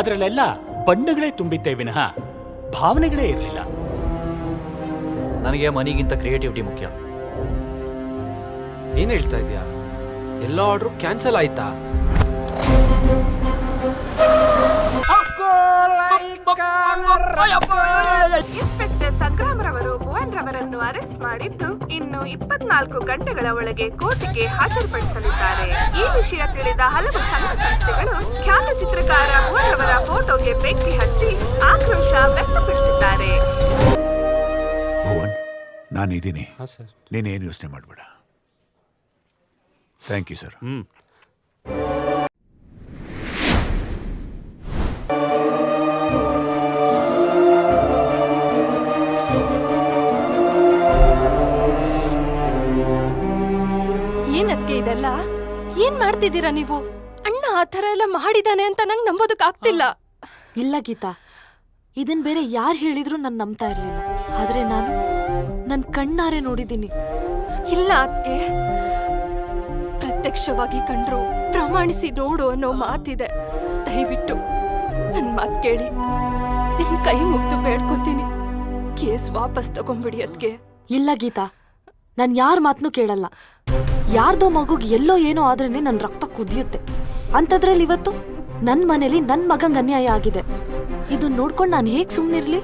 ಅದರಲ್ಲೆಲ್ಲ ಬಣ್ಣಗಳೇ ತುಂಬಿತ್ತೇ ವಿನಃ ಭಾವನೆಗಳೇ ಇರಲಿಲ್ಲ. ನನಗೆ ಮನಿಗಿಂತ ಕ್ರಿಯೇಟಿವಿಟಿ ಮುಖ್ಯ. ಏನು ಹೇಳ್ತಾ ಇದೀಯಾ? ಎಲ್ಲ ಆರ್ಡ್ರು ಕ್ಯಾನ್ಸಲ್ ಆಯ್ತಾ? ಇನ್ಸ್ಪೆಕ್ಟರ್ ಭುವನ್ ರವರನ್ನು ಅರೆಸ್ಟ್ ಮಾಡಿದ್ದು ಇನ್ನು ಇಪ್ಪತ್ನಾಲ್ಕು ಗಂಟೆಗಳ ಒಳಗೆ ಕೋರ್ಟ್ಗೆ ಹಾಜರುಪಡಿಸಲಿದ್ದಾರೆ. ಈ ವಿಷಯ ತಿಳಿದ ಹಲವು ಸಂಘ ಸಂಸ್ಥೆಗಳು ಖ್ಯಾತ ಚಿತ್ರಕಾರ ಅವರ ಫೋಟೋಗೆ ಬೆಂಕಿ ಹಚ್ಚಿ ಆಕ್ರೋಶ ವ್ಯಕ್ತಪಡಿಸಿದ್ದಾರೆ. ಭುವನ್ ನಾನಿದ್ದೀನಿ. ಹಾ ಸರ್. ನೀನೇನು ಯೋಚನೆ ಮಾಡಬೇಡ. ಥ್ಯಾಂಕ್ ಯು ಸರ್ ಏನದ್ಕೆ ಇದೆಲ್ಲ? ಏನ್ ಮಾಡ್ತಿದ್ದೀರಾ ನೀವು? ಅಣ್ಣ ಆ ಥರ ಎಲ್ಲ ಮಾಡಿದಾನೆ ಅಂತ ನಂಗೆ ನಂಬೋದಕ್ ಆಗ್ತಿಲ್ಲ ಇಲ್ಲ ಗೀತಾ. ಇದನ್ ಬೇರೆ ಯಾರು ಹೇಳಿದ್ರು ನಾನು ನಂಬ್ತಾ ಇರ್ಲಿಲ್ಲ. ಆದ್ರೆ ನಾನು ನನ್ ಕಣ್ಣಾರೆ ನೋಡಿದ್ದೀನಿ. ಇಲ್ಲ ಅದ್ಕೆ ಪ್ರತ್ಯಕ್ಷವಾಗಿ ಕಂಡ್ರು ಪ್ರಮಾಣಿಸಿ ನೋಡು ಅನ್ನೋ ಮಾತಿದೆ. ದಯವಿಟ್ಟು ನನ್ ಮಾತ್ ಕೇಳಿ. ನಿಮ್ ಕೈ ಮುಗ್ದು ಬೇಡ್ಕೊತೀನಿ. ಕೇಸ್ ವಾಪಸ್ ತಗೊಂಡ್ಬಿಡಿ ಅದ್ಕೆ ಇಲ್ಲ ಗೀತಾ. ನಾನು ಯಾರ ಮಾತನ್ನು ಕೇಳಲ್ಲ. ಯಾರ್ದೋ ಮಗುಗೆ ಎಲ್ಲೋ ಏನೋ ಆದ್ರೇನೆ ನನ್ನ ರಕ್ತ ಕುದಿಯುತ್ತೆ. ಅಂಥದ್ರಲ್ಲಿ ಇವತ್ತು ನನ್ನ ಮನೇಲಿ ನನ್ನ ಮಗಂಗೆ ಅನ್ಯಾಯ ಆಗಿದೆ. ಇದನ್ನ ನೋಡ್ಕೊಂಡು ನಾನು ಹೇಗೆ ಸುಮ್ಮನಿರಲಿ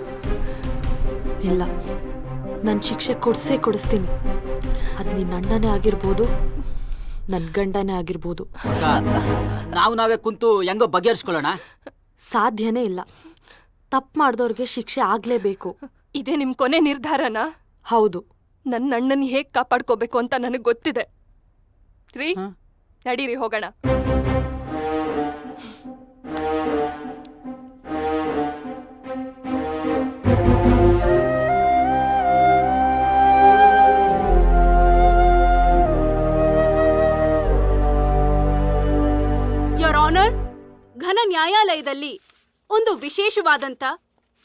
ಇಲ್ಲ ನನ್ನ ಶಿಕ್ಷೆ ಕೊಡಿಸೇ ಕೊಡಿಸ್ತೀನಿ. ಅದು ನಿನ್ನ ಅಣ್ಣನೇ ಆಗಿರ್ಬೋದು ನನ್ನ ಗಂಡನೇ ಆಗಿರ್ಬೋದು. ನಾವು ನಾವೇ ಕುಂತು ಹೆಂಗೋ ಬಗೆಹರಿಸ್ಕೊಳ್ಳೋಣ? ಸಾಧ್ಯನೇ ಇಲ್ಲ. ತಪ್ಪು ಮಾಡಿದವ್ರಿಗೆ ಶಿಕ್ಷೆ ಆಗಲೇಬೇಕು. ಇದೇ ನಿಮ್ ಕೊನೆ ನಿರ್ಧಾರನಾ? ಹೌದು. ನನ್ನ ಅಣ್ಣನ್ ಹೇಗ್ ಕಾಪಾಡ್ಕೋಬೇಕು ಅಂತ ನನಗೆ ಗೊತ್ತಿದೆ. ರೀ ನಡೀರಿ ಹೋಗೋಣ. ಯೋರ್ ಆನರ್ ಘನ ನ್ಯಾಯಾಲಯದಲ್ಲಿ ಒಂದು ವಿಶೇಷವಾದಂತ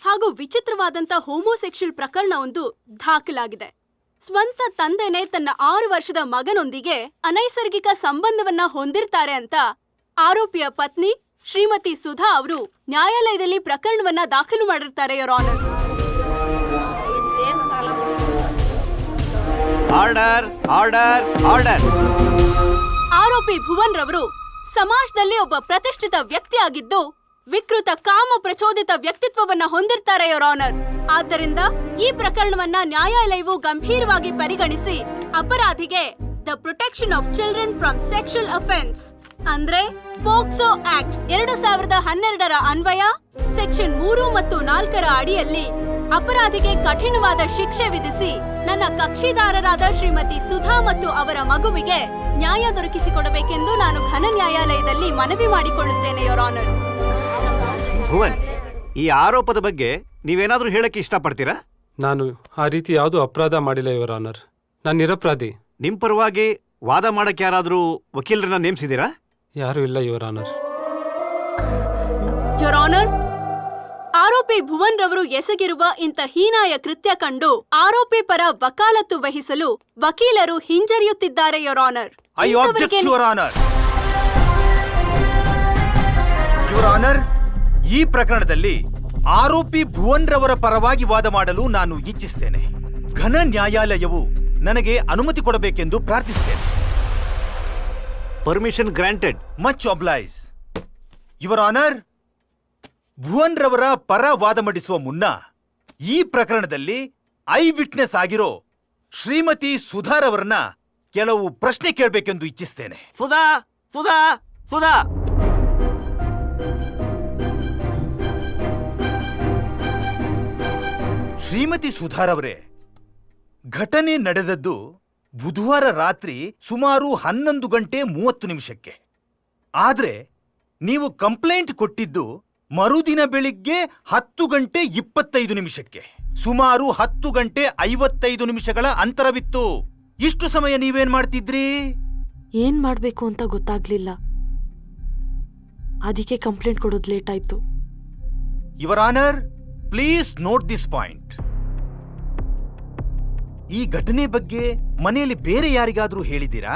ಹಾಗೂ ವಿಚಿತ್ರವಾದಂತ ಹೋಮೋಸೆಕ್ಷುಯಲ್ ಪ್ರಕರಣವೊಂದು ದಾಖಲಾಗಿದೆ. ಸ್ವಂತ ತಂದೆನೇ ತನ್ನ ಆರು ವರ್ಷದ ಮಗನೊಂದಿಗೆ ಅನೈಸರ್ಗಿಕ ಸಂಬಂಧವನ್ನ ಹೊಂದಿರ್ತಾರೆ ಅಂತ ಆರೋಪಿಯ ಪತ್ನಿ ಶ್ರೀಮತಿ ಸುಧಾ ಅವರು ನ್ಯಾಯಾಲಯದಲ್ಲಿ ಪ್ರಕರಣವನ್ನ ದಾಖಲು ಮಾಡಿರ್ತಾರೆ your honour order order order ಆರೋಪಿ ಭುವನ್ ರವರು ಸಮಾಜದಲ್ಲಿ ಒಬ್ಬ ಪ್ರತಿಷ್ಠಿತ ವ್ಯಕ್ತಿಯಾಗಿದ್ದು ವಿಕೃತ ಕಾಮ ಪ್ರಚೋದಿತ ವ್ಯಕ್ತಿತ್ವವನ್ನ ಹೊಂದಿರ್ತಾರೆ ಯೋರ್ ಆನರ್ ಆದ್ದರಿಂದ ಈ ಪ್ರಕರಣವನ್ನ ನ್ಯಾಯಾಲಯವು ಗಂಭೀರವಾಗಿ ಪರಿಗಣಿಸಿ ಅಪರಾಧಿಗೆ the protection of children from sexual offence ಅಂದ್ರೆ ಪೋಕ್ಸೋ ಆಕ್ಟ್ ಎರಡು ಸಾವಿರದ ಹನ್ನೆರಡರ ಅನ್ವಯ ಸೆಕ್ಷನ್ ಮೂರು ಮತ್ತು ನಾಲ್ಕರ ಅಡಿಯಲ್ಲಿ ಅಪರಾಧಿಗೆ ಕಠಿಣವಾದ ಶಿಕ್ಷೆ ವಿಧಿಸಿ ನನ್ನ ಕಕ್ಷಿದಾರರಾದ ಶ್ರೀಮತಿ ಸುಧಾ ಮತ್ತು ಅವರ ಮಗುವಿಗೆ ನ್ಯಾಯ ದೊರಕಿಸಿಕೊಡಬೇಕೆಂದು ನಾನು ಘನ ನ್ಯಾಯಾಲಯದಲ್ಲಿ ಮನವಿ ಮಾಡಿಕೊಳ್ಳುತ್ತೇನೆ ಯೋರ್ ಆನರ್ ಭುವನ್ ಈ ಆರೋಪದ ಬಗ್ಗೆ ನೀವೇನಾದರೂ ಹೇಳಕ್ಕೆ ಇಷ್ಟಪಡ್ತೀರಾ? ನಾನು ಆ ರೀತಿ ಯಾವುದೂ ಅಪರಾಧ ಮಾಡಿಲ್ಲ ಇವರ ಆನರ್ ನಾನು ನಿರಪರಾಧಿ. ನಿಮ್ಮ ಪರವಾಗಿ ವಾದ ಮಾಡಕ್ಕೆ ಯಾರಾದರೂ ವಕೀಲರನ್ನ ನೇಮಿಸಿದ್ದೀರಾ? ಯಾರೂ ಇಲ್ಲ ಇವರ ಆನರ್ ಯೋರ್ ಆನರ್ ಆರೋಪಿ ಭುವನ್ ರವರು ಎಸಗಿರುವ ಇಂಥ ಹೀನಾಯ ಕೃತ್ಯ ಕಂಡು ಆರೋಪಿ ಪರ ವಕಾಲತ್ತು ವಹಿಸಲು ವಕೀಲರು ಹಿಂಜರಿಯುತ್ತಿದ್ದಾರೆ your honour I object your honour your honour ಈ ಪ್ರಕರಣದಲ್ಲಿ ಆರೋಪಿ ಭುವನ್ ರವರ ಪರವಾಗಿ ವಾದ ಮಾಡಲು ನಾನು ಇಚ್ಛಿಸುತ್ತೇನೆ ಘನ ನ್ಯಾಯಾಲಯವು ನನಗೆ ಅನುಮತಿ ಕೊಡಬೇಕೆಂದು ಪ್ರಾರ್ಥಿಸುತ್ತೇನೆ. Permission granted much obliged your honour Bhuvan ರವರ ಪರ ವಾದ ಮಂಡಿಸುವ ಮುನ್ನ ಈ ಪ್ರಕರಣದಲ್ಲಿ ಐ ವಿಟ್ನೆಸ್ ಆಗಿರೋ ಶ್ರೀಮತಿ ಸುಧಾರ್ ಅವರನ್ನ ಕೆಲವು ಪ್ರಶ್ನೆ ಕೇಳಬೇಕೆಂದು ಇಚ್ಛಿಸ್ತೇನೆ. ಸುಧಾ ಸುಧಾ ಸುಧಾ. ಶ್ರೀಮತಿ ಸುಧಾರ್ ಅವರೇ ಘಟನೆ ನಡೆದದ್ದು ಬುಧವಾರ ರಾತ್ರಿ ಸುಮಾರು ಹನ್ನೊಂದು ಗಂಟೆ ಮೂವತ್ತು ನಿಮಿಷಕ್ಕೆ. ಆದರೆ ನೀವು ಕಂಪ್ಲೇಂಟ್ ಕೊಟ್ಟಿದ್ದು ಮರುದಿನ ಬೆಳಿಗ್ಗೆ ಹತ್ತು ಗಂಟೆ ಇಪ್ಪತ್ತೈದು ನಿಮಿಷಕ್ಕೆ. ಸುಮಾರು ಹತ್ತು ಗಂಟೆ ಐವತ್ತೈದು ನಿಮಿಷಗಳ ಅಂತರವಿತ್ತು. ಇಷ್ಟು ಸಮಯ ನೀವೇನ್ ಮಾಡ್ತಿದ್ರಿ? ಏನ್ ಮಾಡ್ಬೇಕು ಅಂತ ಗೊತ್ತಾಗ್ಲಿಲ್ಲ. ಅದಕ್ಕೆ ಕಂಪ್ಲೇಂಟ್ ಕೊಡೋದು ಲೇಟ್ ಆಯ್ತು. Your honour please note this point ಈ ಘಟನೆ ಬಗ್ಗೆ ಮನೆಯಲ್ಲಿ ಬೇರೆ ಯಾರಿಗಾದರೂ ಹೇಳಿದ್ದೀರಾ?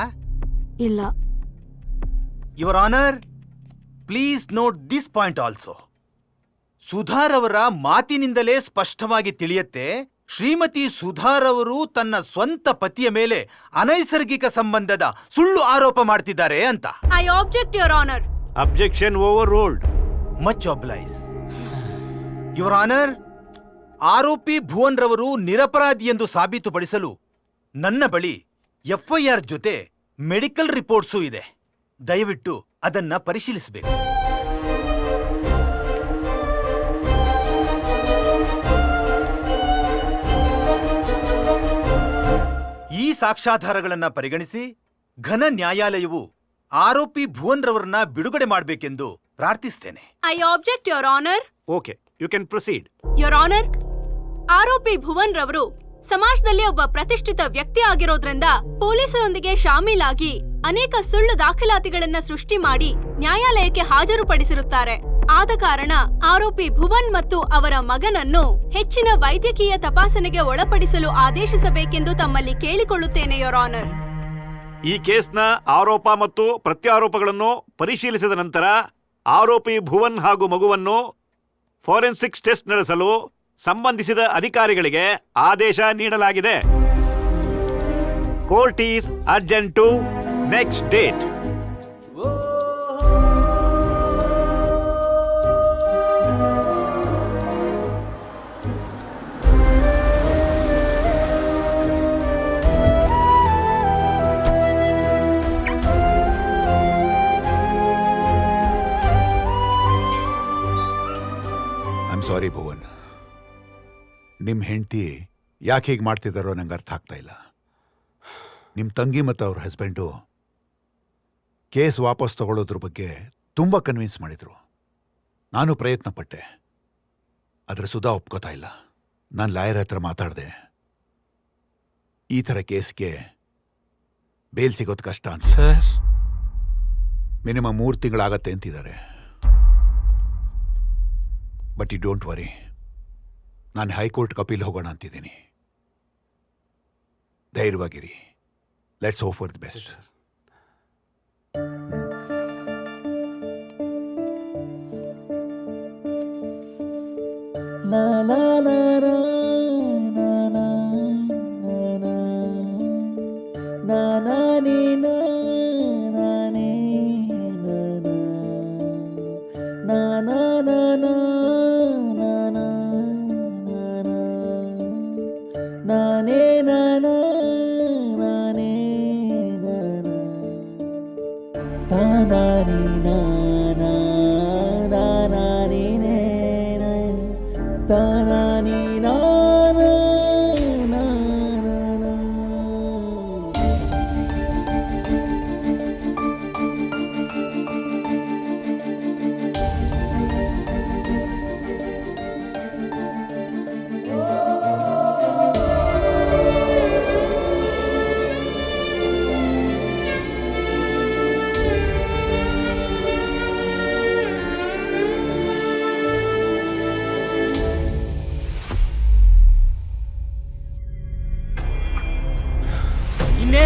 ಇಲ್ಲ. Your honour please note this point also ಸುಧಾರವರ ಮಾತಿನಿಂದಲೇ ಸ್ಪಷ್ಟವಾಗಿ ತಿಳಿಯತ್ತೆ ಶ್ರೀಮತಿ ಸುಧಾರವರು ತನ್ನ ಸ್ವಂತ ಪತಿಯ ಮೇಲೆ ಅನೈಸರ್ಗಿಕ ಸಂಬಂಧದ ಸುಳ್ಳು ಆರೋಪ ಮಾಡ್ತಿದ್ದಾರೆ ಅಂತ. I object your honour objection overruled much obliged your honour ಆರೋಪಿ ಭುವನ್ ರವರು ನಿರಪರಾಧಿ ಎಂದು ಸಾಬೀತುಪಡಿಸಲು ನನ್ನ ಬಳಿ ಎಫ್ಐಆರ್ ಜೊತೆ ಮೆಡಿಕಲ್ ರಿಪೋರ್ಟ್ಸೂ ಇದೆ. ದಯವಿಟ್ಟು ಅದನ್ನ ಪರಿಶೀಲಿಸಬೇಕು. ಈ ಸಾಕ್ಷ್ಯಾಧಾರಗಳನ್ನ ಪರಿಗಣಿಸಿ ಘನ ನ್ಯಾಯಾಲಯವು ಆರೋಪಿ ಭುವನ್ ರವರನ್ನ ಬಿಡುಗಡೆ ಮಾಡಬೇಕೆಂದು ಪ್ರಾರ್ಥಿಸ್ತೇನೆ. I object your honour okay you can proceed your honour ಆರೋಪಿ ಭುವನ್ ರವರು ಸಮಾಜದಲ್ಲಿ ಒಬ್ಬ ಪ್ರತಿಷ್ಠಿತ ವ್ಯಕ್ತಿ ಆಗಿರೋದ್ರಿಂದ ಪೊಲೀಸರೊಂದಿಗೆ ಶಾಮೀಲಾಗಿ ಅನೇಕ ಸುಳ್ಳು ದಾಖಲಾತಿಗಳನ್ನ ಸೃಷ್ಟಿ ಮಾಡಿ ನ್ಯಾಯಾಲಯಕ್ಕೆ ಹಾಜರುಪಡಿಸಿರುತ್ತಾರೆ. ಆದ ಕಾರಣ ಆರೋಪಿ ಭುವನ್ ಮತ್ತು ಅವರ ಮಗನನ್ನು ಹೆಚ್ಚಿನ ವೈದ್ಯಕೀಯ ತಪಾಸಣೆಗೆ ಒಳಪಡಿಸಲು ಆದೇಶಿಸಬೇಕೆಂದು ತಮ್ಮಲ್ಲಿ ಕೇಳಿಕೊಳ್ಳುತ್ತೇನೆ ಯೋರ್ ಆನರ್ ಈ ಕೇಸ್ನ ಆರೋಪ ಮತ್ತು ಪ್ರತ್ಯಾರೋಪಗಳನ್ನು ಪರಿಶೀಲಿಸಿದ ನಂತರ ಆರೋಪಿ ಭುವನ್ ಹಾಗೂ ಮಗುವನ್ನು ಫೋರೆನ್ಸಿಕ್ಸ್ ಟೆಸ್ಟ್ ನಡೆಸಲು ಸಂಬಂಧಿಸಿದ ಅಧಿಕಾರಿಗಳಿಗೆ ಆದೇಶ ನೀಡಲಾಗಿದೆ. Court is urgent to next date. ನಿಮ್ಮ ಹೆಂಡತಿ ಯಾಕೆ ಹೀಗೆ ಮಾಡ್ತಿದ್ದಾರೋ ನಂಗೆ ಅರ್ಥ ಆಗ್ತಾ ಇಲ್ಲ. ನಿಮ್ಮ ತಂಗಿ ಮತ್ತು ಅವ್ರ ಹಸ್ಬೆಂಡು ಕೇಸ್ ವಾಪಸ್ ತಗೊಳ್ಳೋದ್ರ ಬಗ್ಗೆ ತುಂಬ ಕನ್ವಿನ್ಸ್ ಮಾಡಿದರು. ನಾನು ಪ್ರಯತ್ನ ಪಟ್ಟೆ. ಆದರೆ ಸುಧಾ ಒಪ್ಕೋತಾ ಇಲ್ಲ. ನಾನು ಲಾಯರ್ ಹತ್ರ ಮಾತಾಡಿದೆ. ಈ ಥರ ಕೇಸ್ಗೆ ಬೇಲ್ ಸಿಗೋದು ಕಷ್ಟ ಅಂತ ಸರ್. ಮಿನಿಮಮ್ ಮೂರು ತಿಂಗಳಾಗತ್ತೆ ಅಂತಿದ್ದಾರೆ. But you don't worry. ನಾನು ಹೈಕೋರ್ಟ್ಗೆ ಅಪೀಲ್ ಹೋಗೋಣ ಅಂತಿದ್ದೀನಿ. ಧೈರ್ಯವಾಗಿರಿ. Let's hope for the best தானே தானே நானே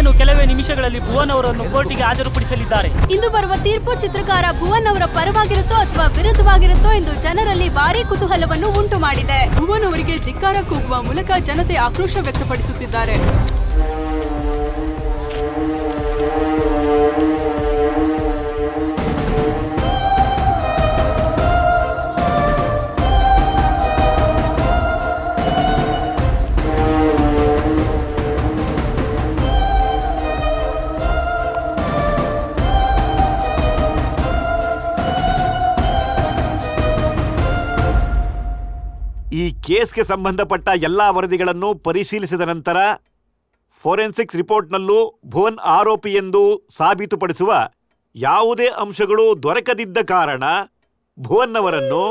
ಇನ್ನೇನು ಕೆಲವೇ ನಿಮಿಷಗಳಲ್ಲಿ ಭುವನ್ ಅವರನ್ನು ಕೋರ್ಟಿಗೆ ಹಾಜರುಪಡಿಸಲಿದ್ದಾರೆ. ಇಂದು ಬರುವ ತೀರ್ಪು ಚಿತ್ರಕಾರ ಭುವನ್ ಅವರ ಪರವಾಗಿರುತ್ತೋ ಅಥವಾ ವಿರುದ್ಧವಾಗಿರುತ್ತೋ ಎಂದು ಜನರಲ್ಲಿ ಭಾರೀ ಕುತೂಹಲವನ್ನು ಉಂಟು ಮಾಡಿದೆ ಭುವನ್ ಅವರಿಗೆ ಧಿಕ್ಕಾರ ಕೂಗುವ ಮೂಲಕ ಜನತೆ ಆಕ್ರೋಶ ವ್ಯಕ್ತಪಡಿಸುತ್ತಿದ್ದಾರೆ. ಈ ಕೇಸ್ಗೆ ಸಂಬಂಧಪಟ್ಟ ಎಲ್ಲ ವರದಿಗಳನ್ನು ಪರಿಶೀಲಿಸಿದ ನಂತರ ಫೋರೆನ್ಸಿಕ್ಸ್ ರಿಪೋರ್ಟ್ನಲ್ಲೂ ಭುವನ್ ಆರೋಪಿ ಎಂದು ಸಾಬೀತುಪಡಿಸುವ ಯಾವುದೇ ಅಂಶಗಳು ದೊರಕದಿದ್ದ ಕಾರಣ ಭುವನ್ ಅವರನ್ನು